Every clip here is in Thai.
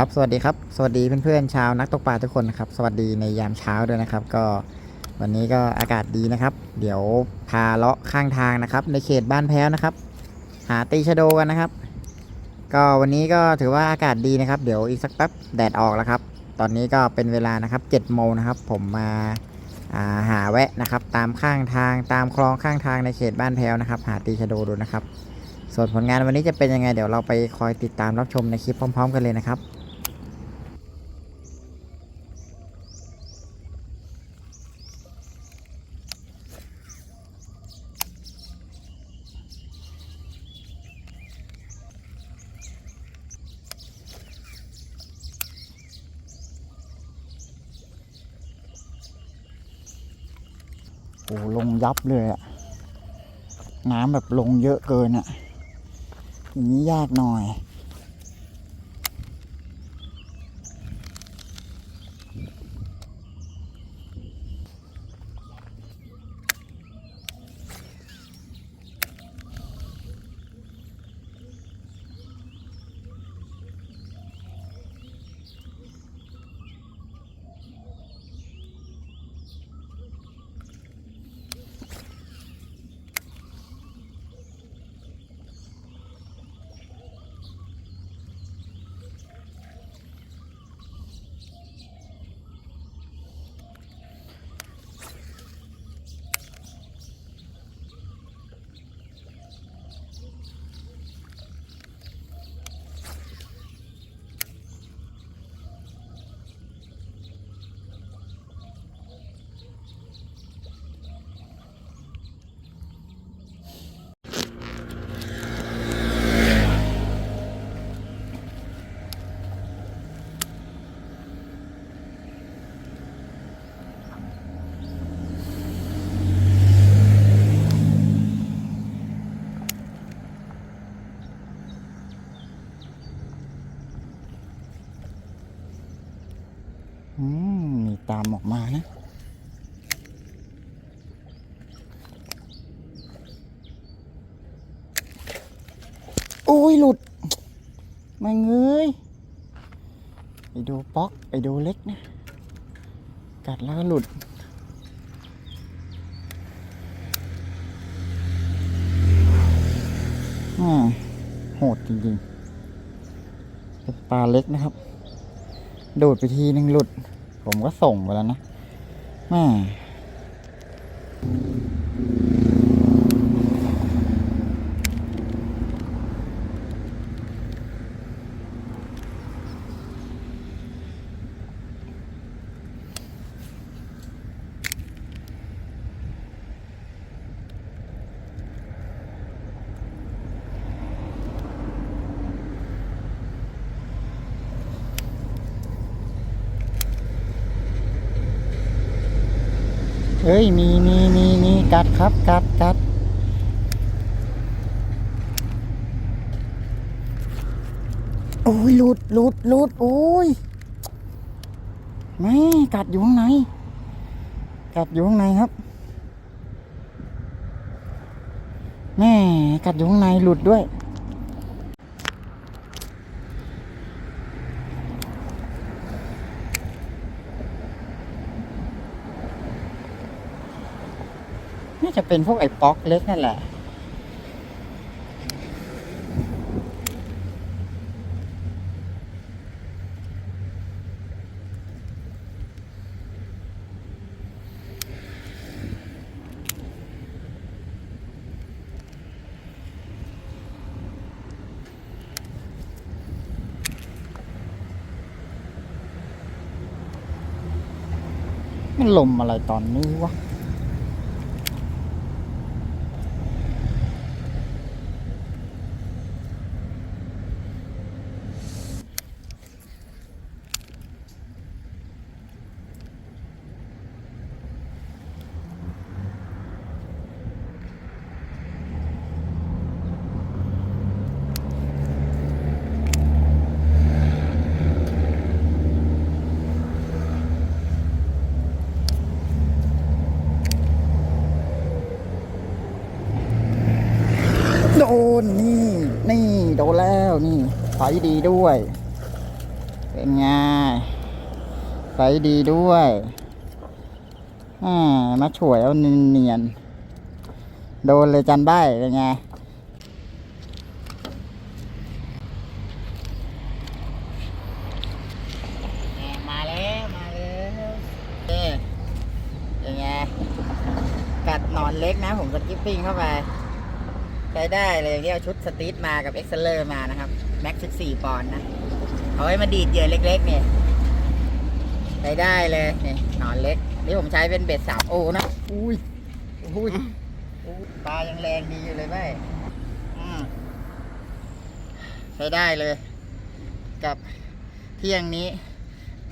ครับสวัสดีครับสวัสดีเพื่อนๆชาวนักตกปลาทุกคนนะครับสวัสดีในยามเช้าด้วยนะครับ ก็วันนี้ก็อากาศดีนะครับ เดี๋ยวพาเลาะข้างทางนะครับ ในเขตบ้านแพ้วนะครับ หาตีชะโดกันนะครับ ก็วันนี้ก็ถือว่าอากาศดีนะครับ เดี๋ยวอีกสักแป๊บแดดออกแล้วครับ ตอนนี้ก็เป็นเวลานะครับ7โมงนะครับ ผมมาาหาแวะนะครับ ตามข้างทางตามคลองข้างทางในเขตบ้านแพ้วนะครับ หาตีชะโดดูนะครับ ส่วนผลงานวันนี้จะเป็นยังไงเดี๋ยวเราไปคอยติดตามรับชมในคลิปพร้อม ๆ กันเลยนะครับ ลงยับเลยอะน้ำแบบลงเยอะเกินอะอย่างนี้ยากหน่อย อืมมีตา มานะโอ้ยหลุดมาเงยไอดูป๊อก ไอดูเล็กนะ กัดแล้วก็หลุดอ่าโหดจริงๆ เป็นปลาเล็กนะครับ โดดไปทีนึงหลุด ผมก็ส่งไปแล้วนะแม่ เอ้ย มีมีมีมีกัดครับ กัดกัดโอ้ยหลุดหลุดหลุดโอ้ยแม่กัดอยู่ข้างใน กัดอยู่ข้างในครับ แม่กัดอยู่ข้างในหลุดด้วย จะเป็นพวกไอ้ป๊อกเล็กนั่นแหละ มันลมอะไรตอนนี้วะ โด นนี่ดีด้วย เป็นไงใสดีด้วยอ่ามาฉวยเอาเนียนโดนเลยจันได้เป็นไงมาแล้วมาแล้วนี่ยังไงกัดหนอนเล็กนะผมสกิปปิ้งเข้าไปใช้ได้เลยเรียกชุดสตีทมากับเอ็กเซเลอร์มานะครับ ม็กซ์สี่ปอนด์นะ เอาไว้มาดีดเหยื่อเล็กๆเนี่ยใช้ได้เลยนี่หนอนเล็ก นี่ผมใช้เป็นเบ็ดสามโอนะอุ้ยอุ้ยอุ้ยปลายังแรงดีอยู่เลยไหมใช้ได้เลย กับเที่ยงนี้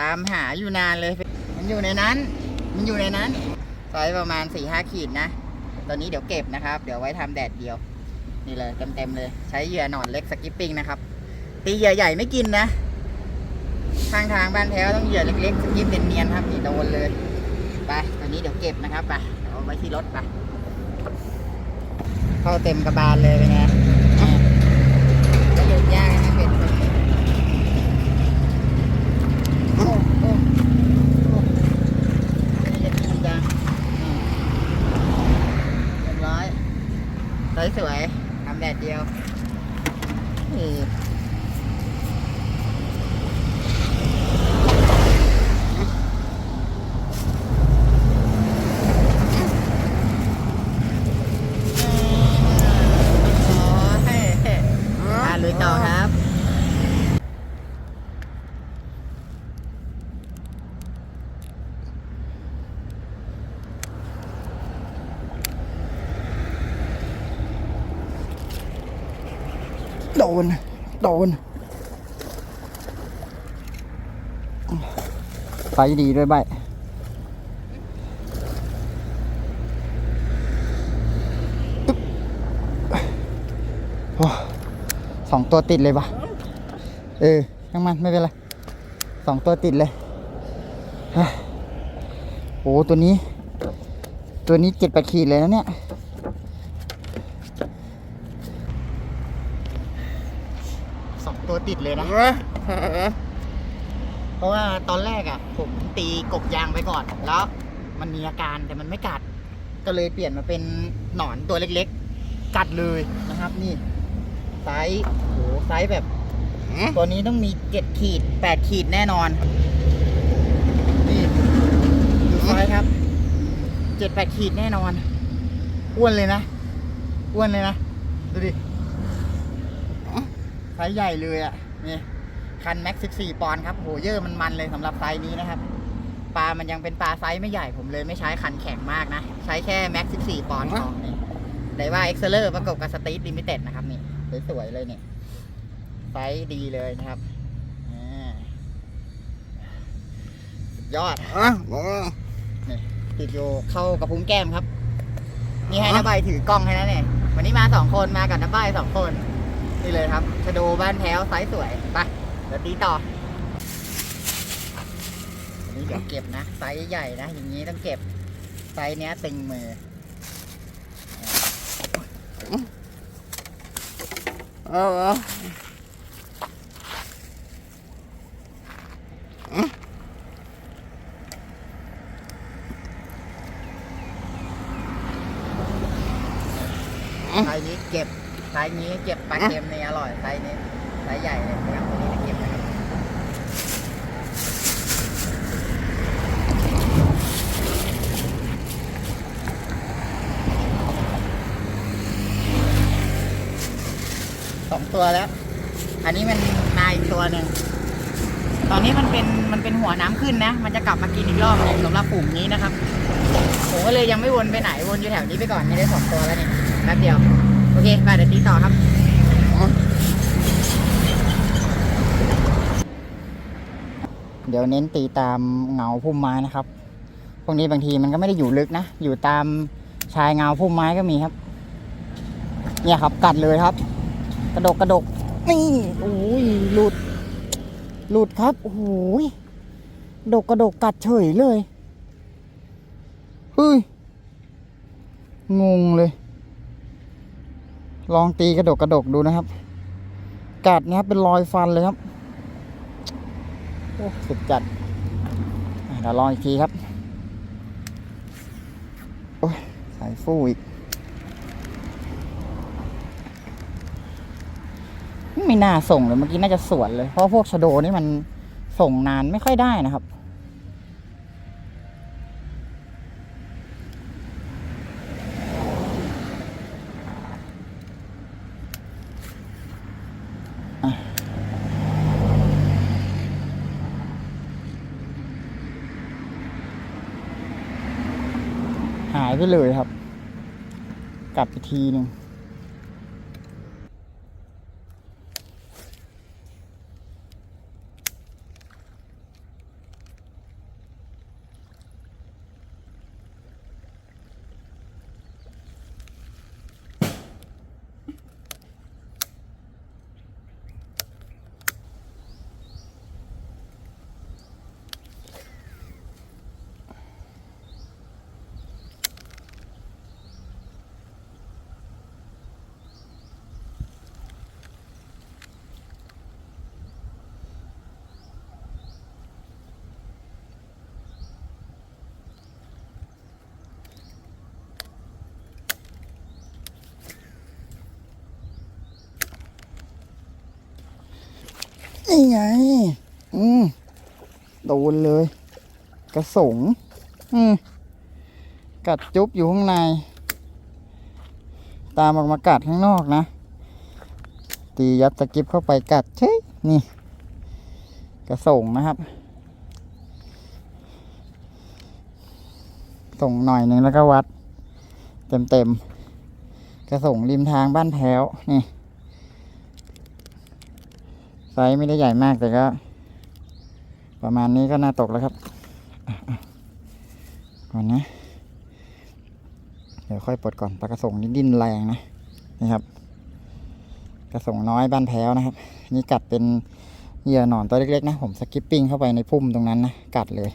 ตามหาอยู่นานเลย มันอยู่ในนั้น มันอยู่ในนั้นไซส์ประมาณสี่ห้าขีดนะ ตอนนี้เดี๋ยวเก็บนะครับ เดี๋ยวไว้ทำแดดเดียว นี่เลยเต็มๆเลย ใช้เหยื่อหนอนเล็กสกิปปิ้งนะครับ ตีเหยื่อใหญ่ไม่กินนะข้างทางบ้านแพ้วต้องเหยื่อเล็กๆสกิปเนียนครับนี่โดนเลยไปตอนนี้เดี๋ยวเก็บนะครับไปเอาไว้ที่รถไปเข้าเต็มกระบาลเลยเป็นไงอะประโยชน์ยากนะเป็นคนนี้โอ้โอ้โอ้นี่จะดีจังเรียบร้อยสวยๆทำแดดเดียวนี่ อ๋อเฮ้เฮ้อ่าลุยต่อครับ โดน โดนไฟดีด้วยใบโอ้สองตัวติดเลยปะเออช่างมันไม่เป็นไรสองตัวติดเลยเฮ้ยโอ้ตัวนี้ ตัวนี้เจ็ดแปดขีดเลยนะเนี่ย สอง ตัวติดเลยนะ เพราะว่าตอนแรกอะ ผมตีกบยางไปก่อน แล้วมันมีอาการแต่มันไม่กัด ก็เลยเปลี่ยนมาเป็นหนอนตัวเล็กๆ กัดเลยนะครับ นี่ไซส์โหไซส์แบบ ตัวนี้ต้องมีเจ็ดขีดแปดขีดแน่นอน นี่ดูไซส์ครับเจ็ดแปดขีดแน่นอนอ้วนเลยนะอ้วนเลยนะ ดูดิไซ ส์ใหญ่เลยอะนี่คันแม็กซ์14 ปอนด์ครับโหเยอะมันมันเลยสำหรับไซส์นี้นะครับปลามันยังเป็นปลาไซส์ไม่ใหญ่ผมเลยไม่ใช้คันแข็งมากนะ ใช้แค่แม็กซ์14 ปอนด์พอนี่ไดว่าเอ็กเซเลอร์ประกบกับสตีทลิมิเต็ดนะครับนี่สวยๆเลยเนี่ยไซส์ดีเลยนะครับอ่าสุดยอดนี่ติดอยู่เข้ากับพุ้งแก้มครับ นี่ให้น้าใบถือกล้องให้นะเนี่ยวันนี้มาสองคนมากับน้าใบสองคน นี่เลยครับชะโดบ้านแพ้วไซส์สวยไปเดี๋ยวตีต่ออันนี้เดี๋ยวเก็บนะไซส์ใหญ่นะ อย่างนี้ต้องเก็บไซส์เนี้ยตึงมือเอาเอาไซส์นี้เก็บ ไซส์นี้เก็บปลาเค็มนี่อร่อยไซส์นี้ไซส์ใหญ่เลยนะครับตัวนี้เก็บนะครับสองตัวแล้ว อันนี้มันมาอีกตัวหนึ่งตอนนี้มันเป็นมันเป็นหัวน้ำขึ้นนะ มันจะกลับมากินอีกรอบหนึงสำหรับฝูงนี้นะครับผมก็เลยยังไม่วนไปไหนวนอยู่แถวนี้ไปก่อนนี่ได้สองตัวแล้วนี่แป๊บเดียว โอเคไปเดี๋ยวตีต่อครับเดี๋ยวเน้นตีตามเงาพุ่มไม้นะครับ พวกนี้บางทีมันก็ไม่ได้อยู่ลึกนะ อยู่ตามชายเงาพุ่มไม้ก็มีครับ เนี่ยครับกัดเลยครับ กระดกกระดก นี่โอ้ยหลุด หลุดครับโอ้ยดกกระดกกัดเฉยเลยเฮ้ยงงเลย ลองตีกระดกกระดกดูนะครับ กัดนะครับเป็นรอยฟันเลยครับโอ้สุดจัดเดี๋ยวลองอีกทีครับ โอ้ยสายฟูอีก ไม่น่าส่งเลยเมื่อกี้น่าจะสวนเลย เพราะพวกชโดนี่มันส่งนานไม่ค่อยได้นะครับ หายไปเลยครับ กลับไปทีหนึ่ง นี่ไง อืมโดนเลย กระสงอืมกัดจุ๊บอยู่ข้างใน ตามออกมากัดข้างนอกนะ ตียัดสกิปเข้าไปกัดเช่ยนี่ กระส่งนะครับ ส่งหน่อยหนึ่งแล้วก็วัด เต็มเต็มๆกระส่งริมทางบ้านแพ้วนี่ ไซส์ไม่ได้ใหญ่มากแต่ก็ ประมาณนี้ก็น่าตกแล้วครับก่อนนะ เดี๋ยวค่อยปลดก่อนปลากระสงนี่ดิ้นแรงนะนี่ครับ กระสงน้อยบ้านแพ้วนะครับ นี่กัดเป็นเหยื่อหนอนตัวเล็กๆนะผมสกิปปิ้งเข้าไปในพุ่มตรงนั้นนะกัดเลย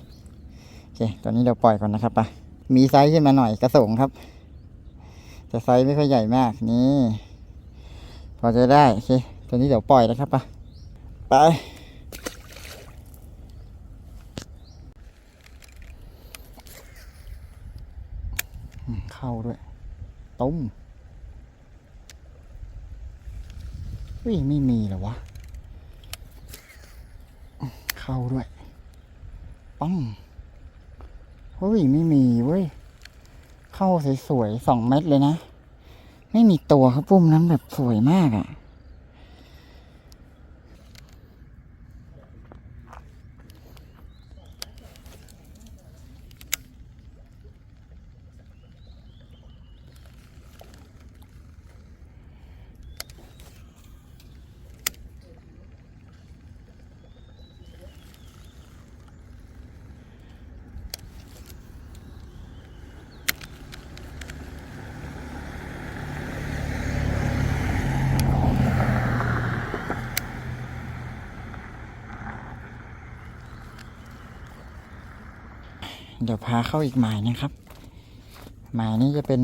โอเคตอนนี้เดี๋ยวปล่อยก่อนนะครับปะมีไซส์ขึ้นมาหน่อยกระสงครับแต่ไซส์ไม่ค่อยใหญ่มากนี่ พอจะได้โอเคตอนนี้เดี๋ยวปล่อยนะครับปะ ไป เข้าด้วยต้มวิ่งไม่มีเหรอวะ เข้าด้วยปังเฮ้ยไม่มีเว้ย เข้าสวยๆสองเม็ดเลยนะ ไม่มีตัวครับปุ้มนั้นแบบสวยมากอะ่ะ เดี๋ยวพาเข้าอีกหมายนะครับ หมายนี้จะเป็น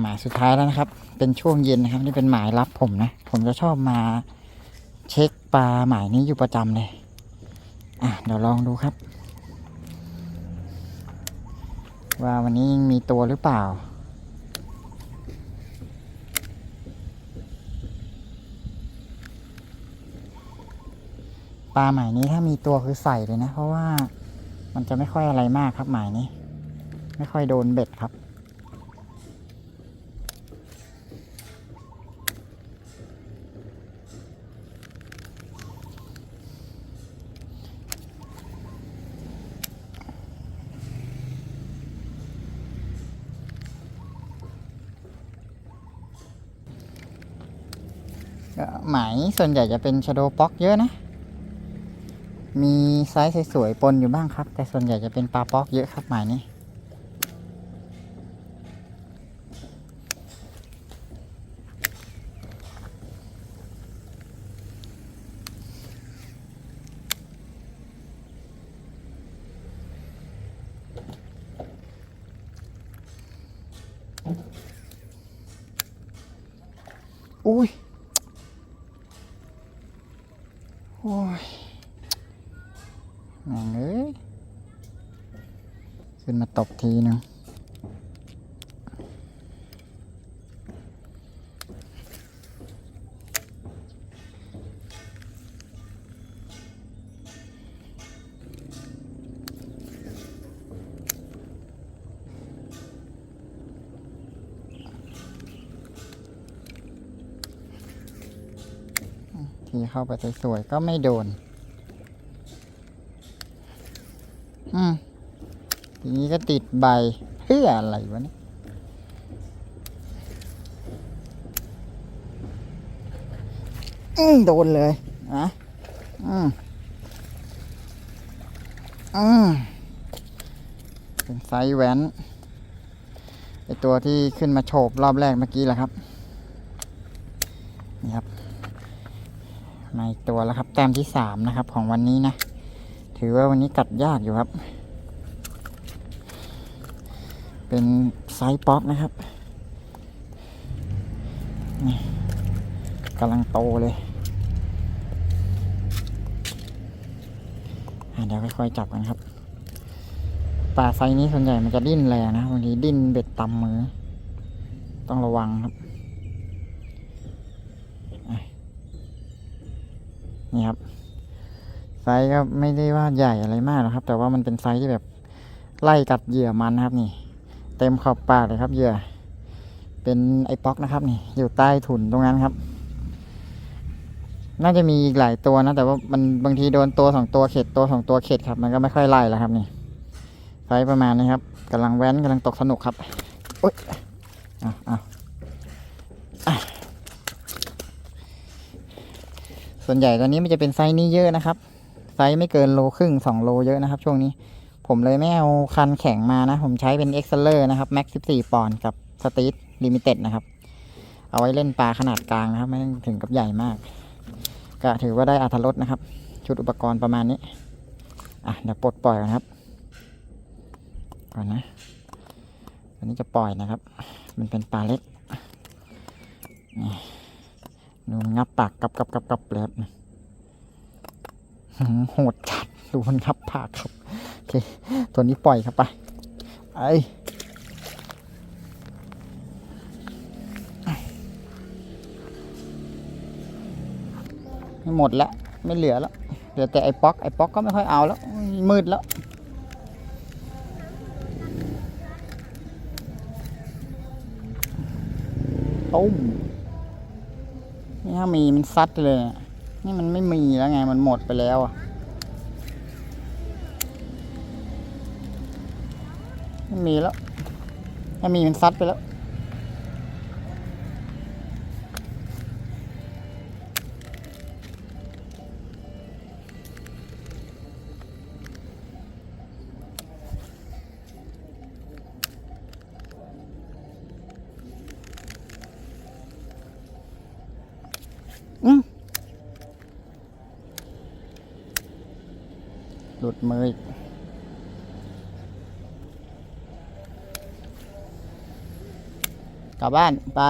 หมายสุดท้ายแล้วนะครับ เป็นช่วงเย็นนะครับ นี่เป็นหมายรับผมนะ ผมจะชอบมาเช็คปลาหมายนี้อยู่ประจำเลยอะเดี๋ยวลองดูครับ ว่าวันนี้ยังมีตัวหรือเปล่าปลาหมายนี้ถ้ามีตัวคือใส่เลยนะ เพราะว่า มันจะไม่ค่อยอะไรมากครับหมายนี้ ไม่ค่อยโดนเบ็ดครับก็หมายส่วนใหญ่จะเป็นชโดป๊อกเยอะนะ มีไซส์สวยๆปนอยู่บ้างครับ แต่ส่วนใหญ่จะเป็นปลาป๊อกเยอะครับหมายนี้ อุ้ยโอ้ย แม่งเอ้ย ขึ้ นมาตบทีนึงทีเข้าไปสวยๆก็ไม่โดน อืม ทีนี้ ก็ติดใบเพื่ออะไรวะเนี่ยอืมโดนเลยอะอืมอืมเป็นไซส์แหวนไอตัวที่ขึ้นมาโฉบรอบแรกเมื่อกี้แหละครับ นี่ครับมาอีกตัวแล้วครับ แต้มที่สามนะครับ ของวันนี้นะ ถือว่าวันนี้กัดยากอยู่ครับ เป็นไซส์ป๊อกนะครับนี่กำลังโตเลยเดี๋ยวค่อยๆจับกันครับปลาไซนี้ส่วนใหญ่มันจะดิ้นแรงนะบางทีดิ้นเบ็ดตำมือ ต้องระวังครับนี่ครับ ไซก็ไม่ได้ว่าใหญ่อะไรมากหรอกครับ แต่ว่ามันเป็นไซที่แบบไล่กัดเหยื่อมันนะครับนี่ ต็มขอบปากเลยครับเหยื่อเป็นไอป๊อกนะครับนี่อยู่ใต้ถุนตรงนั้นครับ น่าจะมีอีกหลายตัวนะ แต่ว่ามันบางทีโดนตัวสองตัวเข็ดตัวสองตัวเข็ดครับ มันก็ไม่ค่อยไล่แล้วครับนี่ไซส์ประมาณนี้ครับกำลังแว้นกำลังตกสนุกครับโอ๊ยเอาเอาอะส่วนใหญ่ตอนนี้มันจะเป็นไซส์นี้เยอะนะครับ ไซส์ไม่เกินโลครึ่งสองโลเยอะนะครับ ช่วงนี้ ผมเลยไม่เอาคันแข็งมานะ ผมใช้เป็น e x c e l e r นะครับ Max 14ปอนด์กับ Street Limited นะครับ เอาไว้เล่นปลาขนาดกลางนะครับ ไม่ต้องถึงกับใหญ่มาก ก็ถือว่าได้อัธรสนะครับ ชุดอุปกรณ์ประมาณนี้ อะเดี๋ยวปลดปล่อยก่อนครับ ก่อนนะอันนี้จะปล่อยนะครับ มันเป็นปลาเล็กนี่ดูนงับปากกับกับกับกับเลยครับหืมโหดจัดดูมันงับปากครับ เค ตัวนี้ปล่อยครับไปไอหมดแล้วไม่เหลือแล้วเหลือแต่ไอ้ป๊อกไอ้ป๊อกก็ไม่ค่อยเอาแล้ว มืดแล้วตุ้มนี่ถ้ามีมันซัดเลย นี่มันไม่มีแล้วไงมันหมดไปแล้วอะ ไม่มีแล้วถ้ามีมันซัดไปแล้วอืมหลุดมืออีก กลับบ้านไป